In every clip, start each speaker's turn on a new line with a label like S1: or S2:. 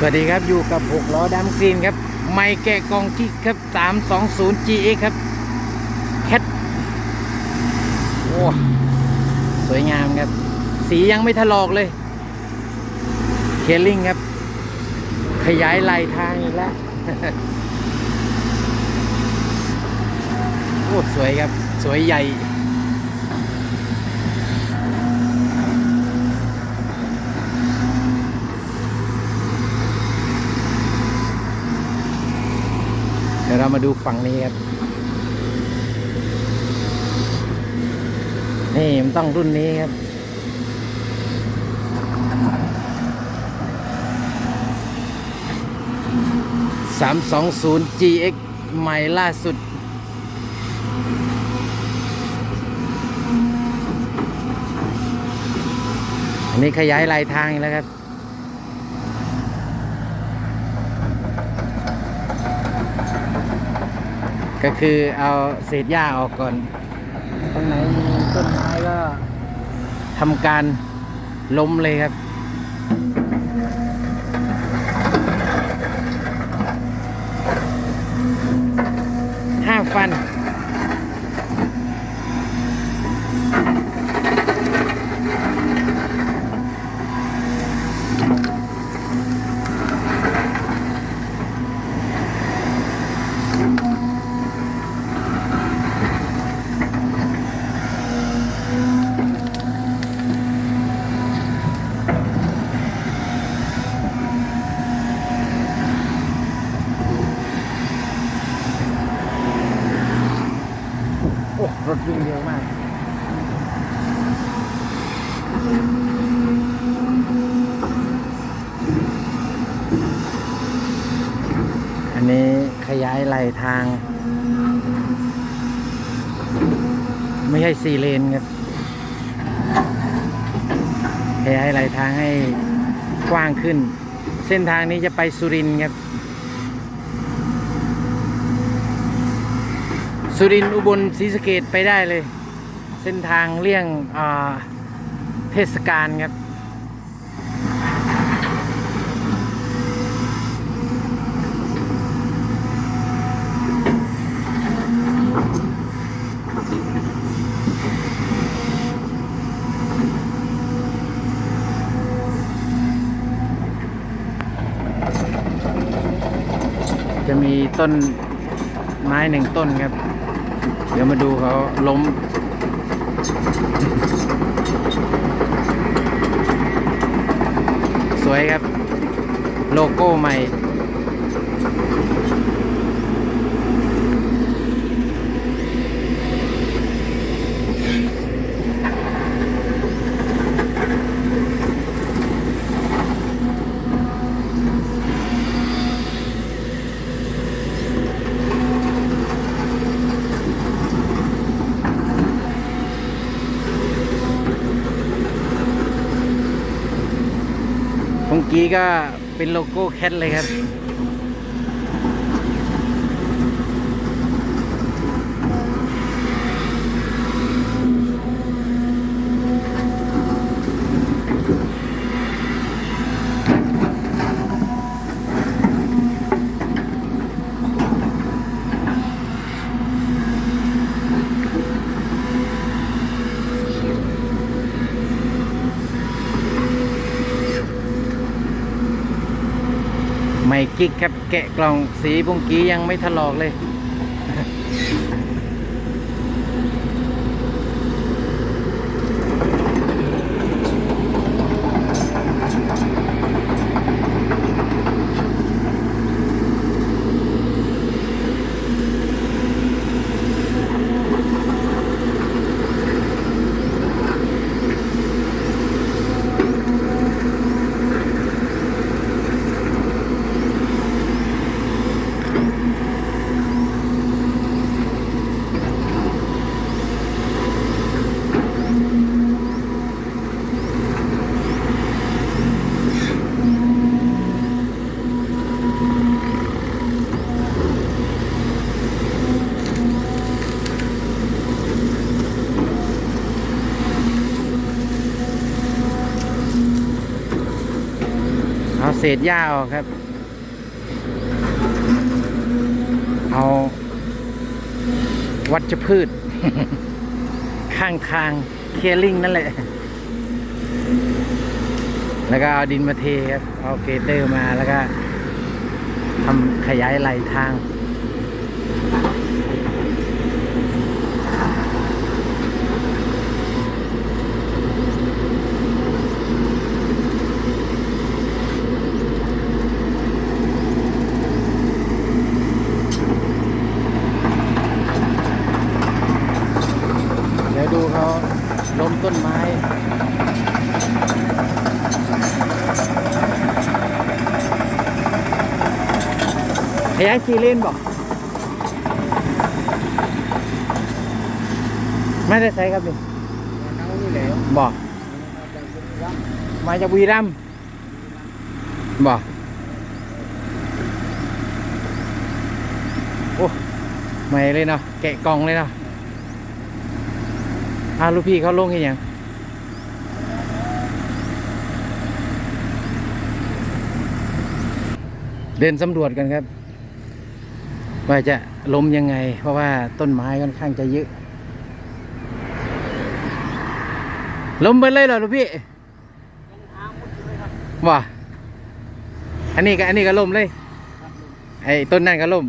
S1: สวัสดีครับอยู่กับ 6 ล้อดัมกรีนครับ ไม่แกะกองกิ๊กครับ 320 GX ครับแคทโอ้สวยงามครับ สียังไม่ถลอกเลยเคลลิงครับ ขยายไหลทางอีกแล้วโอ้สวยครับ สวยใหญ่ เรามาดูฝั่งนี้ครับ นี่มันต้องรุ่นนี้ครับ 320 GX ใหม่ล่าสุดอันนี้ขยายลายทางแล้วครับ ก็คือเอาเศษหญ้าออกก่อน ตรงไหนมีต้นไม้ก็ทำการล้มเลยครับ ห้าฟัน วิ่งเร็วมากอันนี้ขยายไหลทาง ไม่ใช่สี่เลนครับขยายไหลทางให้กว้างขึ้น เส้นทางนี้จะไปสุรินทร์ครับ สุรินทร์อุบลศรีสะเกดไปได้เลย เส้นทางเลี่ยงเทศกาลครับจะมีต้นไม้หนึ่งต้นครับ ดี๋ยวมาดูเขาล้ม สวยครับ โลโก้ใหม่ อกี้ก็เป็นโลโก้แคทเลยครับ ม่กิ๊กครับแกะกล่องสีบุ้งกี้ยังไม่ถลอกเลย เศษหญ้าออกครับ เอาวัชพืช ข้างทางเคลียร์ลิงนั่นแหละ แล้วก็เอาดินมาเทครับ เอาเกเตอร์มาแล้วก็ทำขยายไหลทาง เดี๋ยวดูเขาล้มต้นไม้ขยายซีเลนบอกไม่ได้ใช้ครับนี่
S2: เอานี่แหละ
S1: บอกมาจากบุรีรัมย์บอกโอ้ใหม่เลยเนาะแกะกล่องเลยเนาะ อ้าวลูกพี่เขาลงให้ยังเดินสำรวจกันครับ ว่าจะล้มยังไง เพราะว่าต้นไม้ค่อนข้างจะเยอะล้มไปเลยเหรอลูกพี่ว่าอันนี้ก็อันนี้ก็ล้มเลยไอ้ต้นนั่นก็ล้ม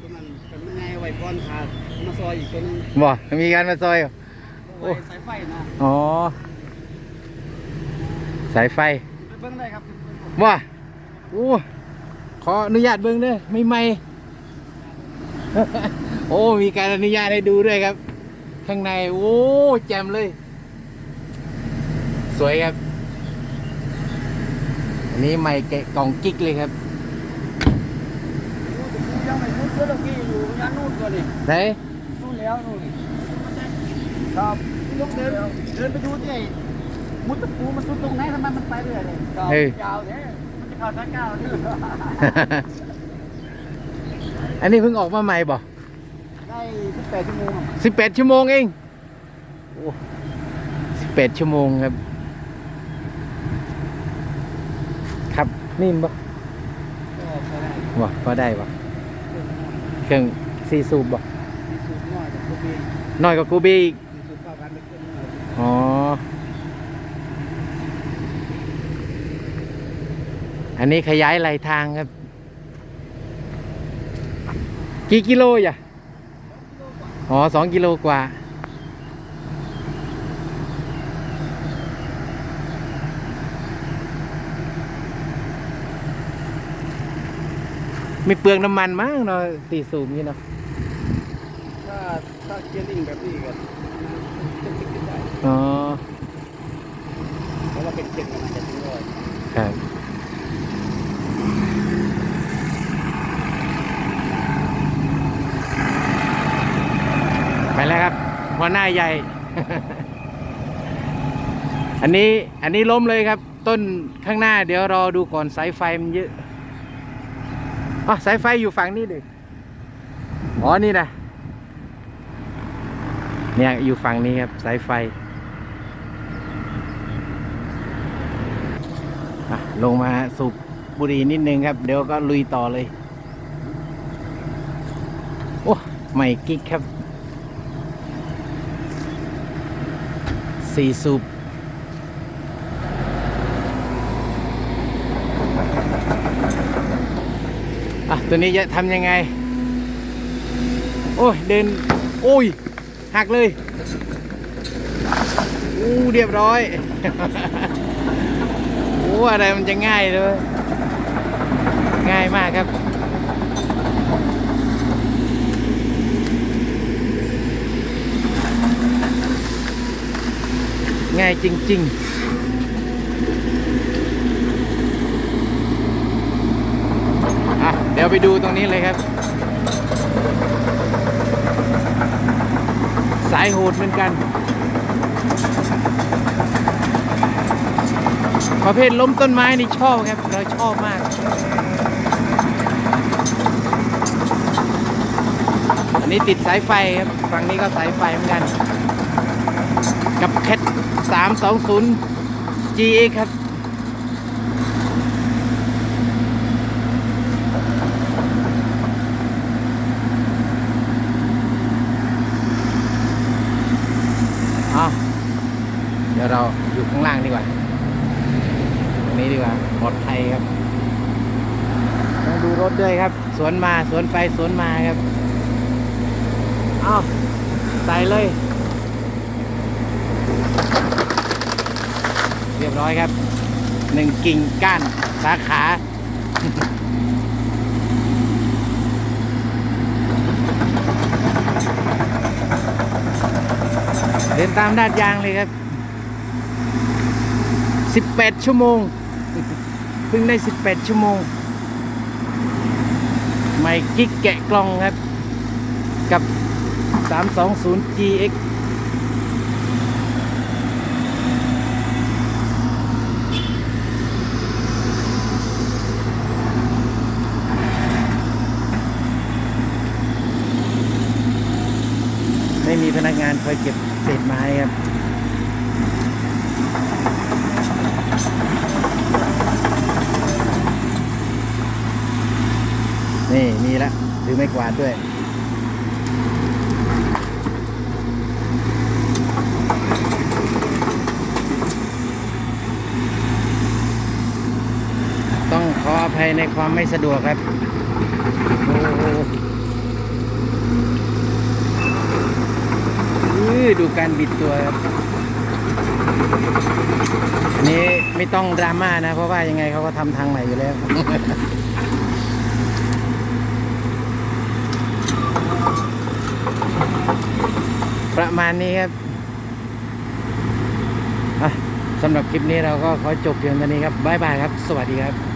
S2: ตัวนั้นเป็นยังไงไว้ก้อนขาดมาซอยอีกตัวนึง
S1: บ่มีการมาซอยเหรอ โอ้
S2: ไว้สายไฟนะ
S1: อ๋อ สายไฟ
S2: ไปเบิ่งได้ครับ
S1: ว่าโอ้ขออนุญาตเบิ้งเด้อไม่ไม่โอ้มีการอนุญาตให้ดูด้วยครับ ข้างในโอ้แจ่มเลย สวยครับ อันนี้ไม่แกะกล่องกิ๊กเลยครับ
S2: ยังไม่พูดเรื่องกี้อยู่ย่านนู่นก่อนนี่
S1: ไหน
S2: นู่นแล้วนู่นนี่ ครับลงเดินเดินไปดูที่ไอ้มุดตะปูมันสุดตรงไหนทำไมมันไปเรื่อยเลยครับยาวเนี่ยมันจะเข้าทางก้าวนี่
S1: อันนี้เพิ่งออกมาใหม่บ่
S2: ได้สิบแปดชั่วโมงอะ
S1: สิบแปดชั่วโมงเองโอ้สิบแปดชั่วโมงครับ ครับนิ่มบ่
S2: ก็พอได้
S1: บ่พอได้บ่เครื่องซีซูบบ่
S2: มีสูตรน้อยแต่ก็มี
S1: น้อยกว่ากูบีอีก
S2: มีสูตรเข้ากันไม่เกินหน่อย
S1: อ๋อ อันนี้ขยายไหลทางครับ กี่กิโลอะอ๋อสองกิโลกว่า ไม่เปลืองน้ำมันมั้งเนาะตีสูบนี่เนาะ
S2: ถ้าถ้าเกียร์ลิงแบบนี้ก็จะติดขึ้นได้
S1: อ๋อ
S2: เพราะว่าเป็นเกียร์มันจะถึงร้อย
S1: ครับ ไปแล้วครับ หัวหน้าใหญ่ อันนี้อันนี้ล้มเลยครับ ต้นข้างหน้า เดี๋ยวรอดูก่อนสายไฟมันเยอะอ๋อสายไฟอยู่ฝั่งนี้ดิอ๋อนี่นะเนี่ยอยู่ฝั่งนี้ครับสายไฟลงมาสูบบุหรี่นิดนึงครับ เดี๋ยวก็ลุยต่อเลย โอ้ไม่กิ๊กครับ สี่สูบอะ ตัวนี้จะทำยังไง โอ้ย เดิน โอ้ย หักเลยอู้เรียบร้อย โอ้ อะไรมันจะง่ายเลย ง่ายมากครับ ง่ายจริงๆอะเดี๋ยวไปดูตรงนี้เลยครับ สายโหดเหมือนกัน ประเภทล้มต้นไม้นี่ชอบครับ เราชอบมาก อันนี้ติดสายไฟครับ ฝั่งนี้ก็สายไฟเหมือนกัน กับแคท320 GX ครับ เดี๋ยวเราอยู่ข้างล่างดีกว่าตรงนี้ดีกว่าปลอดภัยครับต้องดูรถด้วยครับ สวนมาสวนไปสวนมาครับ เอาใส่เลย เรียบร้อยครับหนึ่งกิ่งก้านสาขาเดินตามดาดยางเลยครับ 18 ชั่วโมง เพิ่งได้ 18 ชั่วโมง ไม่กิ๊กแกะกล่องครับ กับ 320 GX ไม่มีพ นักงานคอยเก็บเศษไม้ครับนี่มีแล้วถือไม่กวาดด้วยต้องขออภัยในความไม่สะดวกครับ โอ้โหอื้อ ดูการบิดตัวครับอันนี้ไม่ต้องดราม่านะ เพราะว่ายังไงเขาก็ทำทางใหม่อยู่แล้วประมาณนี้ครับสำหรับคลิปนี้เราก็ขอจบเพียงเท่านี้ครับ บ๊ายบายครับ สวัสดีครับ